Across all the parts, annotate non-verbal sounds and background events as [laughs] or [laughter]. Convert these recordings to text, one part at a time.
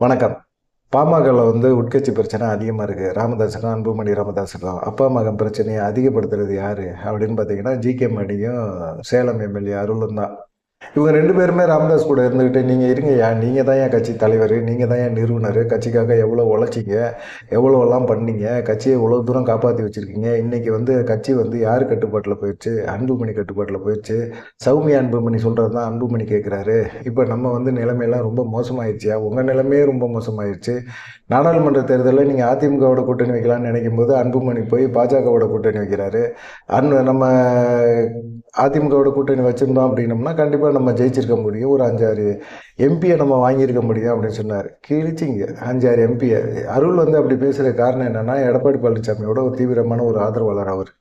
வணக்கம். பாமகவில் வந்து உட்கட்சி பிரச்சனை அதிகமாக இருக்குது ராமதாஸுக்கும் அன்புமணி ராமதாசனும் அப்பா மகன் பிரச்சனையை அதிகப்படுத்துறது யார்? அப்படின்னு பார்த்தீங்கன்னா ஜி கே மணியும் சேலம் எம்எல்ஏ அருளும் தான். இவங்க ரெண்டு பேருமே ராமதாஸ் கூட இருந்துக்கிட்டு நீங்கள் இருங்கய்யா நீங்கள் தான் என் கட்சி தலைவர் நீங்கள் தான் என் நிறுவனர் கட்சிக்காக எவ்வளோ உழைச்சிங்க எவ்வளோலாம் பண்ணீங்க கட்சியை இவ்வளோ தூரம் காப்பாற்றி வச்சுருக்கீங்க இன்றைக்கி வந்து கட்சி வந்து யார் கட்டுப்பாட்டில் போயிடுச்சு அன்புமணி கட்டுப்பாட்டில் போயிடுச்சு சௌமியா அன்புமணி சொல்கிறது தான் அன்புமணி கேட்குறாரு இப்போ நம்ம வந்து நிலைமையெல்லாம் ரொம்ப மோசமாயிடுச்சியா உங்கள் நிலைமையே ரொம்ப மோசமாயிடுச்சு நாடாளுமன்ற தேர்தலில் நீங்கள் அதிமுகவோட கூட்டணி வைக்கலாம்னு நினைக்கும் போது அன்புமணி போய் பாஜகவோட கூட்டணி வைக்கிறாரு. அன் நம்ம அதிமுகவோட கூட்டணி வச்சுருந்தோம் அப்படின்னம்னா கண்டிப்பாக நம்ம ஜெயிச்சிருக்க முடியும். ஒரு அஞ்சாறு எம்பியை நம்ம வாங்கியிருக்க முடியும் அப்படின்னு சொன்னார். கிழிச்சிங்க. அஞ்சாறு எம்பியை அருள் வந்து அப்படி பேசுகிற காரணம் என்னென்னா எடப்பாடி பழனிசாமியோட ஒரு தீவிரமான ஒரு ஆதரவாளர் அவர்.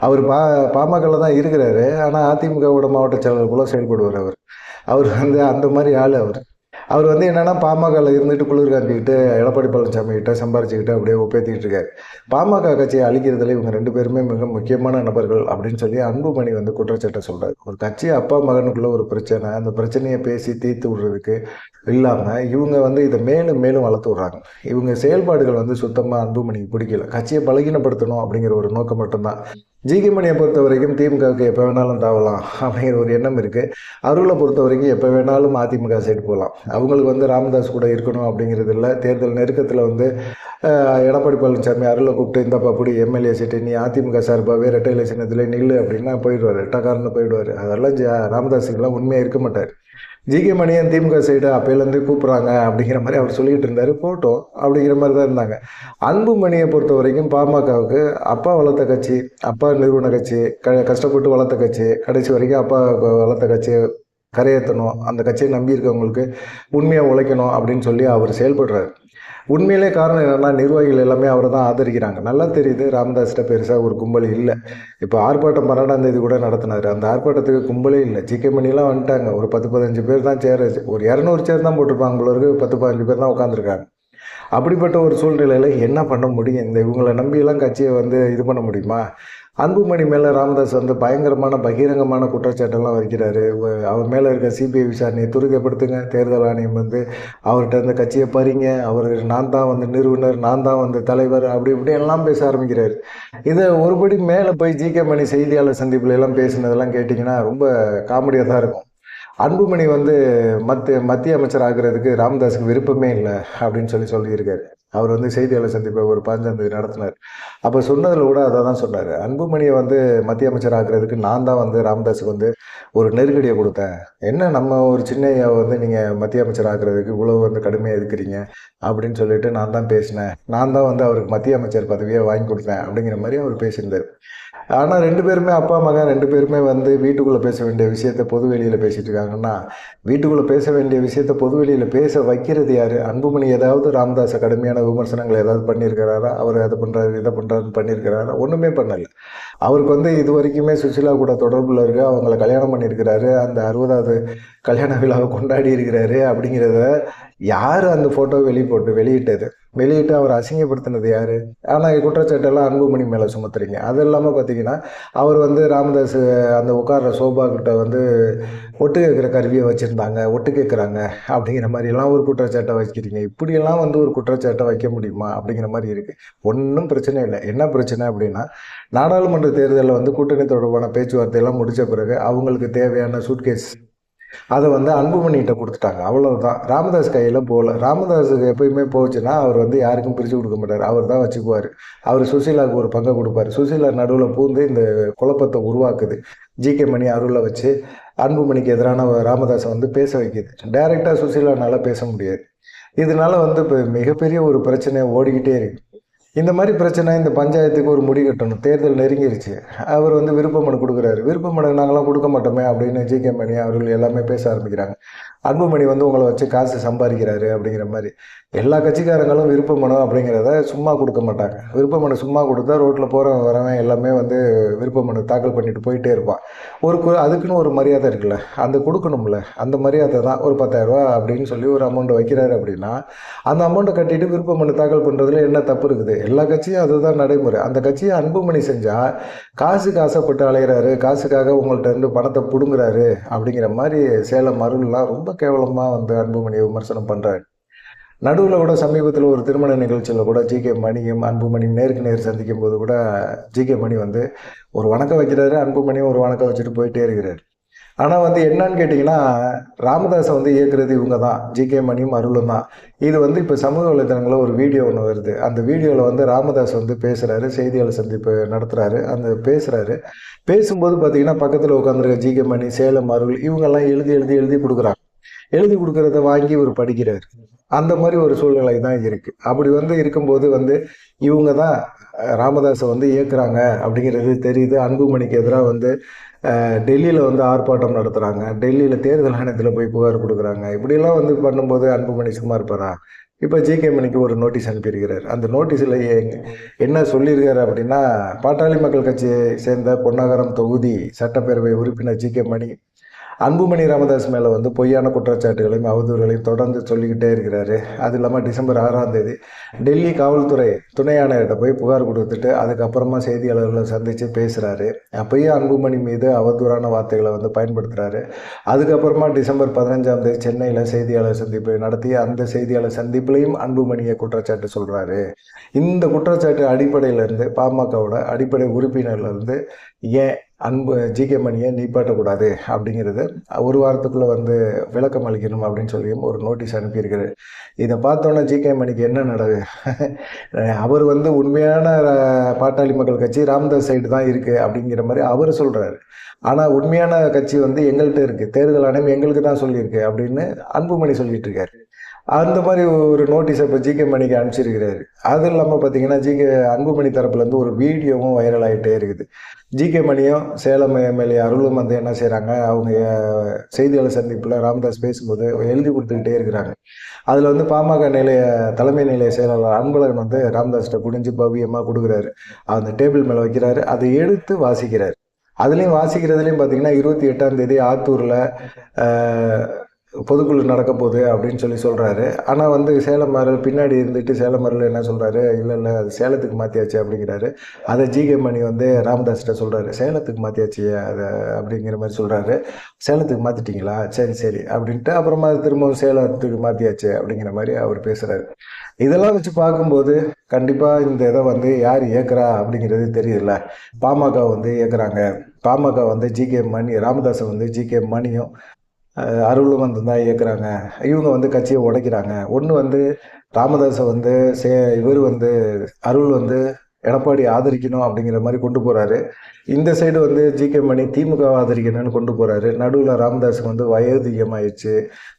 அவர் பா பாமகவில் தான் இருக்கிறாரு. ஆனால் அதிமுகவோட மாவட்ட செயலர் போல செயல்படுவார் அவர். அவர் வந்து அந்த மாதிரி ஆள் அவர். அவர் வந்து என்னென்னா பாமகவில் இருந்துட்டு குளிர் காந்திக்கிட்டு எடப்பாடி பழனிசாமி கிட்ட சம்பாரிச்சுக்கிட்டு அப்படியே ஒப்பேத்திக்கிட்டு இருக்காரு பாமக கட்சியை அழிக்கிறதுல இவங்க ரெண்டு பேருமே மிக முக்கியமான நபர்கள் அப்படின்னு சொல்லி அன்புமணி வந்து குற்றச்சாட்டை சொல்கிறார் ஒரு கட்சி அப்பா மகனுக்குள்ள ஒரு பிரச்சனை அந்த பிரச்சனையை பேசி தீர்த்து விடுறதுக்கு இல்லாமல் இவங்க வந்து இதை மேலும் மேலும் வளர்த்து விட்றாங்க. இவங்க செயல்பாடுகள் வந்து சுத்தமாக அன்புமணிக்கு பிடிக்கல. கட்சியை பலகீனப்படுத்தணும் அப்படிங்கிற ஒரு நோக்கம் மட்டும்தான். ஜிகே மணியை பொறுத்த வரைக்கும் திமுகவுக்கு எப்போ வேணாலும் தாவலாம் அப்படிங்கிற ஒரு எண்ணம் இருக்குது அருளை பொறுத்த வரைக்கும் எப்போ வேணாலும் அதிமுக சைடு போகலாம் அவங்களுக்கு வந்து ராமதாஸ் கூட இருக்கணும் அப்படிங்கிறது இல்லை. தேர்தல் நெருக்கத்தில் வந்து எடப்பாடி பழனிசாமி அருளை கூப்பிட்டு இந்தப்பா அப்படி எம்எல்ஏ சீட்டு நீ அதிமுக சார்பாகவே ரெட்டை இலட்சணத்தில் நில்லு அப்படின்னா போயிடுவார். ரெட்டக்காரன்னு போயிடுவார். அதெல்லாம் ஜ- ராமதாஸுக்கெல்லாம் உண்மையாக இருக்க மாட்டார். ஜிகே மணியன் திமுக சைடு அப்போலேருந்து கூப்பிட்றாங்க அப்படிங்கிற மாதிரி அவர் சொல்லிக்கிட்டு இருந்தார். போட்டோம் அப்படிங்கிற மாதிரி தான் இருந்தாங்க. அன்புமணியை பொறுத்த வரைக்கும் பாமகவுக்கு அப்பா வளர்த்த கட்சி அப்பா நிறுவன கட்சி க கஷ்டப்பட்டு வளர்த்த கட்சி கடைசி வரைக்கும் அப்பா வளர்த்த கட்சி கரையேற்றணும் அந்த கட்சியை நம்பியிருக்கவங்களுக்கு உண்மையாக உழைக்கணும் அப்படின்னு சொல்லி அவர் செயல்படுறாரு. உண்மையிலே காரணம் என்னென்னா நிர்வாகிகள் எல்லாமே அவரை தான் ஆதரிக்கிறாங்க. நல்லா தெரியுது ராமதாஸ்கிட்ட பெருசாக ஒரு கும்பல் இல்லை. இப்போ ஆர்ப்பாட்டம் பன்னெண்டாம் தேதி கூட நடத்தினார். அந்த ஆர்ப்பாட்டத்துக்கு கும்பலே இல்லை. ஜிகே மணிலாம் வந்துட்டாங்க. ஒரு பத்து பதினஞ்சு பேர் தான் சேர் ஒரு இரநூறு சேர் தான் போட்டிருப்பாங்க பத்து பதினஞ்சு பேர் தான் உட்காந்துருக்காங்க அப்படிப்பட்ட ஒரு சூழ்நிலையில் என்ன பண்ண முடியும்? இந்த இவங்களை நம்பியெல்லாம் கட்சியை வந்து இது பண்ண முடியுமா? அன்புமணி மேலே ராமதாஸ் வந்து பயங்கரமான பகிரங்கமான குற்றச்சாட்டெல்லாம் வைக்கிறாரு. அவர் மேலே இருக்க சிபிஐ விசாரணையை துரிதப்படுத்துங்க. தேர்தல் ஆணையம் வந்து அவர்கிட்ட இந்த கட்சியை பறிங்க. அவர் நான் தான் வந்து நிறுவனர் நான் தான் வந்து தலைவர் அப்படி இப்படி எல்லாம் பேச ஆரம்பிக்கிறார். இதை ஒருபடி மேலே போய் ஜி கே மணி செய்தியாளர் சந்திப்புல எல்லாம் பேசினதெல்லாம் கேட்டிங்கன்னா ரொம்ப காமெடியாக தான் இருக்கும். அன்புமணி வந்து மத்திய மத்திய அமைச்சர் ஆகிறதுக்கு ராமதாஸுக்கு விருப்பமே இல்லை அப்படின்னு சொல்லி சொல்லியிருக்காரு. அவர் வந்து செய்தியாளர் சந்திப்பை ஒரு பதினஞ்சாம் தேதி நடத்தினார். அப்போ சொன்னதில் கூட அதை தான் சொன்னார். அன்புமணியை வந்து மத்திய அமைச்சர் ஆகிறதுக்கு நான் தான் வந்து ராமதாஸுக்கு வந்து ஒரு நெருக்கடியை கொடுத்தேன். என்ன நம்ம ஒரு சின்ன ஐயாவை வந்து நீங்கள் மத்திய அமைச்சர் ஆகிறதுக்கு இவ்வளோ வந்து கடுமையாக இருக்கிறீங்க அப்படின்னு சொல்லிட்டு நான் தான் பேசினேன். நான் தான் வந்து அவருக்கு மத்திய அமைச்சர் பதவியை வாங்கி கொடுத்தேன் அப்படிங்கிற மாதிரி அவர் பேசியிருந்தார். ஆனால் ரெண்டு பேருமே அப்பா மகன் ரெண்டு பேருமே வந்து வீட்டுக்குள்ளே பேச வேண்டிய விஷயத்த பொது வெளியில் பேசிகிட்டு இருக்காங்கன்னா வீட்டுக்குள்ளே பேச வேண்டிய விஷயத்த பொது வெளியில் பேச வைக்கிறது யார்? அன்புமணி ஏதாவது ராம்தாஸை கடுமையான விமர்சனங்கள் ஏதாவது பண்ணியிருக்கிறாரா? அவர் அதை பண்ணுறாரு இதை பண்ணுறாருன்னு பண்ணியிருக்கிறாரா? ஒன்றுமே பண்ணலை. அவருக்கு வந்து இது வரைக்குமே சுஷிலா கூட தொடர்பில் இருக்கு. அவங்கள கல்யாணம் பண்ணியிருக்கிறாரு. அந்த அறுபதாவது கல்யாண விழாவை கொண்டாடி இருக்கிறாரு அப்படிங்கிறத யார் அந்த ஃபோட்டோ வெளியே போட்டு வெளியிட்டது? வெளியிட்டு அவர் அசிங்கப்படுத்தினது யார்? ஆனால் குற்றச்சாட்டெல்லாம் அன்புமணி மேலே சுமத்துறீங்க. அது இல்லாமல் பார்த்தீங்கன்னா அவர் வந்து ராமதாஸ் அந்த உட்கார்ற சோபா கிட்ட வந்து ஒட்டு கேட்குற கருவியை வச்சுருந்தாங்க ஒட்டு கேட்குறாங்க அப்படிங்கிற மாதிரிலாம் ஒரு குற்றச்சாட்டை வைக்கிறீங்க இப்படியெல்லாம் வந்து ஒரு குற்றச்சாட்டை வைக்க முடியுமா அப்படிங்கிற மாதிரி இருக்குது ஒன்றும் பிரச்சனை இல்லை. என்ன பிரச்சனை அப்படின்னா நாடாளுமன்ற தேர்தலில் வந்து கூட்டணி தொடர்பான பேச்சுவார்த்தையெல்லாம் முடித்த பிறகு அவங்களுக்கு தேவையான சூட்கேஸ் அதை வந்து அன்புமணிகிட்ட கொடுத்துட்டாங்க. அவ்வளோதான் ராமதாஸ் கையில் போகல. ராமதாஸுக்கு எப்பயுமே போச்சுன்னா அவர் வந்து யாருக்கும் பிரித்து கொடுக்க மாட்டார். அவர் தான் வச்சுக்குவார். அவர் சுசீலாவுக்கு ஒரு பங்கை கொடுப்பார். சுசீலா நடுவில் பூந்து இந்த குழப்பத்தை உருவாக்குது. ஜி கே மணி அருளை வச்சு அன்புமணிக்கு எதிரான ராமதாஸை வந்து பேச வைக்குது. டைரெக்டாக சுசீலானால பேச முடியாது. இதனால வந்து இப்போ மிகப்பெரிய ஒரு பிரச்சனை ஓடிக்கிட்டே இருக்கு. இந்த மாதிரி பிரச்சனை இந்த பஞ்சாயத்துக்கு ஒரு முடி கட்டணும். தேர்தல் நெருங்கிருச்சு. அவர் வந்து விருப்ப மனு கொடுக்குறாரு. விருப்ப மனு நாங்களாம் கொடுக்க மாட்டோமே அப்படின்னு ஜி கே மணி அவர்கள் எல்லாமே பேச ஆரம்பிக்கிறாங்க. அன்புமணி வந்து உங்களை வச்சு காசு சம்பாதிக்கிறாரு அப்படிங்கிற மாதிரி. எல்லா கட்சிக்காரங்களும் விருப்ப மனு அப்படிங்கிறத சும்மா கொடுக்க மாட்டாங்க. விருப்ப மனு சும்மா கொடுத்தா ரோட்டில் போகிறவன் வரவன் எல்லாமே வந்து விருப்ப மனு தாக்கல் பண்ணிட்டு போயிட்டே இருப்பான். ஒரு கு- அதுக்குன்னு ஒரு மரியாதை இருக்குல்ல அந்த கொடுக்கணும்ல அந்த மரியாதை தான் ஒரு பத்தாயிரரூபா அப்படின்னு சொல்லி ஒரு அமௌண்ட் வைக்கிறாரு அப்படின்னா அந்த அமௌண்ட்டை கட்டிட்டு விருப்ப மனு தாக்கல் பண்ணுறதுல என்ன தப்பு இருக்குது? எல்லா கட்சியும் அதுதான் நடைமுறை. அந்த கட்சியை அன்புமணி செஞ்சால் காசுக்கு ஆசைப்பட்டு அலைகிறாரு காசுக்காக உங்கள்கிட்ட இருந்து பணத்தை பிடுங்குறாரு அப்படிங்கிற மாதிரி சேலம் அருள்லாம் ரொம்ப கேவலமாக வந்து அன்புமணியை விமர்சனம் பண்ணுறாரு நடுவில் கூட சமீபத்தில் ஒரு திருமண நிகழ்ச்சியில் கூட ஜி கே மணியும் அன்புமணியும் நேருக்கு நேர் சந்திக்கும் போது கூட ஜி கே மணி வந்து ஒரு வணக்கம் வைக்கிறாரு அன்புமணியும் ஒரு வணக்கம் வச்சுட்டு போயிட்டே இருக்கிறாரு. ஆனால் வந்து என்னன்னு கேட்டிங்கன்னா ராமதாஸை வந்து இயக்குறது இவங்க தான். ஜி கே மணியும் அருளும் தான். இது வந்து இப்போ சமூக வலைதளங்களில் ஒரு வீடியோ ஒன்று வருது. அந்த வீடியோவில் வந்து ராமதாஸ் வந்து பேசுகிறாரு செய்தியாளர் சந்திப்பு நடத்துகிறாரு அந்த பேசுகிறாரு பேசும்போது பார்த்தீங்கன்னா பக்கத்தில் உட்காந்துருக்க ஜி கே மணி சேலம் அருள் இவங்கெல்லாம் எழுதி எழுதி எழுதி கொடுக்குறாங்க. எழுதி கொடுக்குறத வாங்கி இவர் படிக்கிறார். அந்த மாதிரி ஒரு சூழ்நிலை தான் இருக்குது அப்படி வந்து இருக்கும்போது வந்து இவங்க தான் ராமதாஸை வந்து இயக்குறாங்க அப்படிங்கிறது தெரியுது. அன்புமணிக்கு எதிராக வந்து டெல்லியில் வந்து ஆர்ப்பாட்டம் நடத்துகிறாங்க டெல்லியில் தேர்தல் ஆணையத்தில் போய் புகார் கொடுக்குறாங்க. இப்படிலாம் வந்து பண்ணும்போது அன்புமணி சும்மா இருப்பாரா? இப்போ ஜிகே மணிக்கு ஒரு நோட்டீஸ் அனுப்பியிருக்கிறார். அந்த நோட்டீஸில் என்ன சொல்லியிருக்காரு அப்படின்னா பாட்டாளி மக்கள் கட்சியை சேர்ந்த பொன்னகரம் தொகுதி சட்டப்பேரவை உறுப்பினர் ஜிகே மணி அன்புமணி ராமதாஸ் மேலே வந்து பொய்யான குற்றச்சாட்டுகளையும் அவதூறுகளையும் தொடர்ந்து சொல்லிக்கிட்டே இருக்கிறாரு. அது இல்லாமல் டிசம்பர் ஆறாம் தேதி டெல்லி காவல்துறை துணை ஆணையர்கிட்ட போய் புகார் கொடுத்துட்டு அதுக்கப்புறமா செய்தியாளர்களை சந்தித்து பேசுகிறாரு அப்பயும் அன்புமணி மீது அவதூறான வார்த்தைகளை வந்து பயன்படுத்துகிறாரு அதுக்கப்புறமா டிசம்பர் பதினஞ்சாம் தேதி சென்னையில் செய்தியாளர் சந்திப்பு நடத்தி அந்த செய்தியாளர் சந்திப்புலையும் அன்புமணியை குற்றச்சாட்டு சொல்கிறாரு இந்த குற்றச்சாட்டு அடிப்படையிலேருந்து பாமகவோட அடிப்படை உறுப்பினர்லேருந்து ஏன் அன்பு ஜிகே மணியை நீப்பாட்டக்கூடாது அப்படிங்கிறது ஒரு வாரத்துக்குள்ளே வந்து விளக்கம் அளிக்கணும் அப்படின்னு சொல்லியும் ஒரு நோட்டீஸ் அனுப்பியிருக்காரு இதை பார்த்தோன்னே ஜிகே மணிக்கு என்ன நடக்கு [laughs] அவர் வந்து உண்மையான பாட்டாளி மக்கள் கட்சி ராம்தாஸ் சைடு தான் இருக்குது அப்படிங்கிற மாதிரி அவர் சொல்கிறாரு ஆனால் உண்மையான கட்சி வந்து எங்கள்கிட்ட இருக்குது தேர்தல் ஆணையம் எங்களுக்கு தான் சொல்லியிருக்கு அப்படின்னு அன்புமணி சொல்லிட்டு இருக்காரு. அந்த மாதிரி ஒரு நோட்டீஸை இப்போ ஜிகே மணிக்கு அனுப்பிச்சிருக்கிறாரு. அது இல்லாமல் பார்த்தீங்கன்னா ஜிகே அன்புமணி தரப்புலேருந்து ஒரு வீடியோவும் வைரல் ஆகிட்டே இருக்குது. ஜிகே மணியும் சேலம் எம்எல்ஏ அருளும் வந்து என்ன செய்கிறாங்க அவங்க செய்தியாளர் சந்திப்பில் ராம்தாஸ் பேசும்போது எழுதி கொடுத்துக்கிட்டே இருக்கிறாங்க. அதில் வந்து பாமக நிலைய தலைமை நிலைய செயலாளர் அன்பழகன் வந்து ராம்தாஸ்கிட்ட குடிஞ்சு பவியமாக கொடுக்குறாரு. அந்த டேபிள் மேலே வைக்கிறாரு அதை எடுத்து வாசிக்கிறார். அதுலேயும் வாசிக்கிறதுலேயும் பார்த்தீங்கன்னா இருபத்தி எட்டாம் தேதி ஆத்தூரில் பொதுக்குழு நடக்க போகுது அப்படின்னு சொல்லி சொல்கிறாரு ஆனால் வந்து சேலம் மரல் பின்னாடி இருந்துட்டு சேலம் மரல் என்ன சொல்கிறாரு இல்லை இல்லை அது சேலத்துக்கு மாற்றியாச்சு அப்படிங்கிறாரு. அதை ஜிகே மணி வந்து ராமதாஸ்கிட்ட சொல்கிறாரு சேலத்துக்கு மாற்றியாச்சு அதை அப்படிங்கிற மாதிரி சொல்கிறாரு சேலத்துக்கு மாற்றிட்டிங்களா சரி சரி அப்படின்ட்டு அப்புறமா திரும்பவும் சேலத்துக்கு மாற்றியாச்சு அப்படிங்கிற மாதிரி அவர் பேசுகிறாரு இதெல்லாம் வச்சு பார்க்கும்போது கண்டிப்பாக இந்த இதை வந்து யார் இயக்குறா அப்படிங்கிறது தெரியல. பாமக வந்து இயக்குறாங்க. பாமக வந்து ஜிகே மணி ராமதாஸை வந்து ஜிகே மணியும் அருளும் வந்து தான் இயக்குறாங்க இவங்க வந்து கட்சியை உடைக்கிறாங்க. ஒன்று வந்து ராமதாஸை வந்து சே இவர் வந்து அருள் வந்து எடப்பாடி ஆதரிக்கணும் அப்படிங்கிற மாதிரி கொண்டு போகிறாரு இந்த சைடு வந்து ஜி கே மணி திமுக ஆதரிக்கணும்னு கொண்டு போகிறாரு நடுவில் ராமதாஸுக்கு வந்து வயோதிகமாயிடுச்சு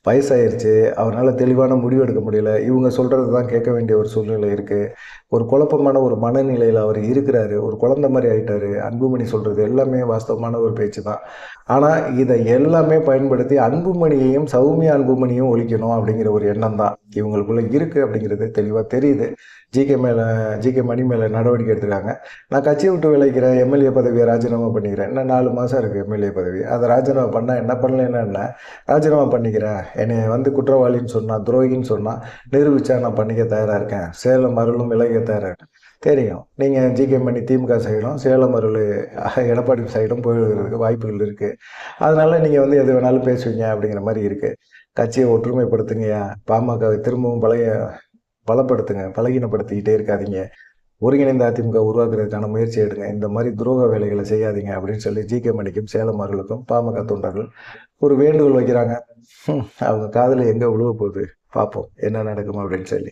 வயசாயிருச்சு. அவரால் தெளிவான முடிவு எடுக்க முடியல. இவங்க சொல்கிறது தான் கேட்க வேண்டிய ஒரு சூழ்நிலை இருக்குது ஒரு குழப்பமான ஒரு மனநிலையில் அவர் இருக்கிறாரு. ஒரு குழந்த மாதிரி ஆயிட்டாரு. அன்புமணி சொல்கிறது எல்லாமே வாஸ்தவமான ஒரு பேச்சு தான். ஆனால் இதை எல்லாமே பயன்படுத்தி அன்புமணியையும் சௌமியா அன்புமணியும் ஒழிக்கணும் அப்படிங்கிற ஒரு எண்ணம் தான் இவங்களுக்குள்ளே இருக்குது அப்படிங்கிறது தெளிவாக தெரியுது. ஜிகே மேலே ஜிகே மணி மேலே நடவடிக்கை எடுத்துருக்காங்க. நான் கட்சியை விட்டு விளைக்கிறேன் எம்எல்ஏ பதவியை ராஜினாமா பண்ணிக்கிறேன். இன்னும் நாலு மாதம் இருக்குது எம்எல்ஏ பதவி. அதை ராஜினாமா பண்ணால் என்ன பண்ணலன்னா ராஜினாமா பண்ணிக்கிறேன். என்னை வந்து குற்றவாளின்னு சொன்னால் துரோகின்னு சொன்னால் நிரூபித்தா நான் பண்ணிக்க தயாராக இருக்கேன். சேலம் அருளும் விலக தயாராக இருக்கேன். தெரியும். நீங்கள் ஜிகே மணி திமுக சைடும் சேலம் அருள் எடப்பாடி சைடும் போயிடுறதுக்கு வாய்ப்புகள் இருக்குது அதனால் நீங்கள் வந்து எது வேணாலும் பேசுவீங்க அப்படிங்கிற மாதிரி இருக்குது கட்சியை ஒற்றுமைப்படுத்துங்கயா பாமகவை திரும்பவும் பழைய பலப்படுத்துங்க. பலகீனப்படுத்திக்கிட்டே இருக்காதீங்க. ஒருங்கிணைந்த அதிமுக உருவாக்குறதுக்கான முயற்சி எடுங்க. இந்த மாதிரி துரோக வேலைகளை செய்யாதீங்க அப்படின்னு சொல்லி ஜி கே மணிக்கும் சேலம் அவர்களுக்கும் பாமக தொண்டர்கள் ஒரு வேண்டுகோள் வைக்கிறாங்க. அவங்க காதில் எங்கே விழுவ போகுது? பார்ப்போம். என்ன நடக்கும் அப்படின்னு சொல்லி.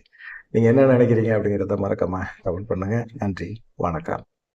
நீங்கள் என்ன நினைக்கிறீங்க அப்படிங்கிறத மறக்காமல் கமெண்ட் பண்ணுங்கள் நன்றி. வணக்கம்.